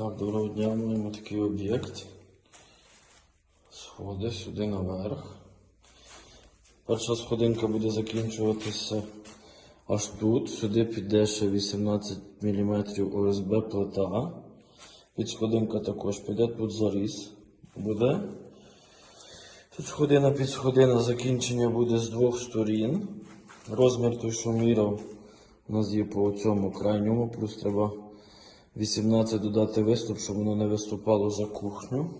Так, доброго дня, маємо такий об'єкт. Сходи сюди наверх. Перша сходинка буде закінчуватися аж тут. Сюди піде ще 18 мм ОСБ плита. Підсходинка також піде, тут заріз буде. Сходина під сходина, закінчення буде з двох сторін. Розмір той, що міряв, у нас є по цьому крайньому, плюс треба 18 додати виступ, щоб воно не виступало за кухню.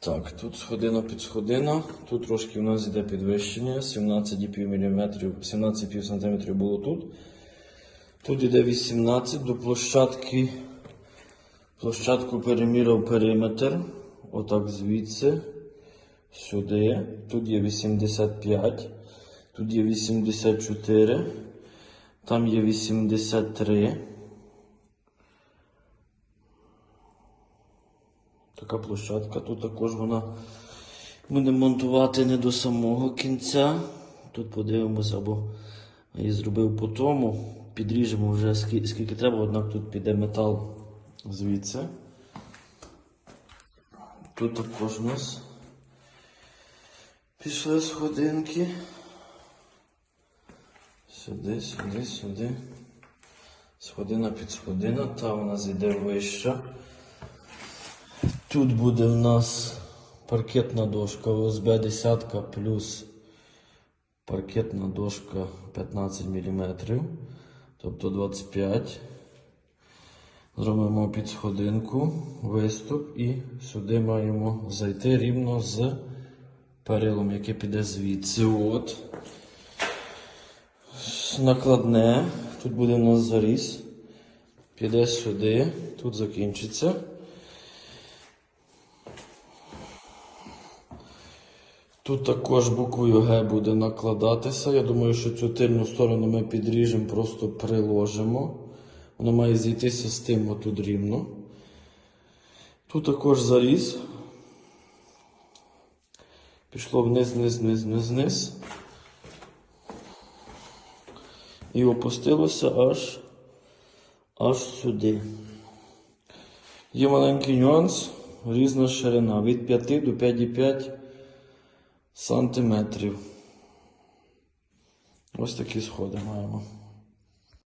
Так, тут сходина під сходина. Тут трошки у нас йде підвищення. 17,5 мм, 17,5 см було тут. Тут йде 18 до площадки. Площадку переміряв периметр. Отак звідси. Сюди. Тут є 85. Тут є 84. Там є 83. Така площадка. Тут також вона буде монтувати не до самого кінця. Тут подивимося, або я зробив по тому. Підріжемо вже скільки, треба, однак тут піде метал звідси. Тут також у нас пішли сходинки. Сюди, сюди, сюди. Сходина під сходина, та у нас йде вища. Тут буде в нас паркетна дошка ОСБ 10 плюс паркетна дошка 15 мм, тобто 25. Зробимо під сходинку, виступ і сюди маємо зайти рівно з перилом, яке піде звідси. От. Накладне. Тут буде у нас заріз. Піде сюди, тут закінчиться. Тут також буквою Г буде накладатися. Я думаю, що цю тильну сторону ми підріжемо, просто приложимо. Воно має зійтися з тим отут рівно. Тут також заріз. Пішло вниз, вниз, вниз, вниз, вниз. І опустилося аж, аж сюди. Є маленький нюанс, різна ширина від 5 до 5,5 сантиметрів. Ось такі сходи маємо.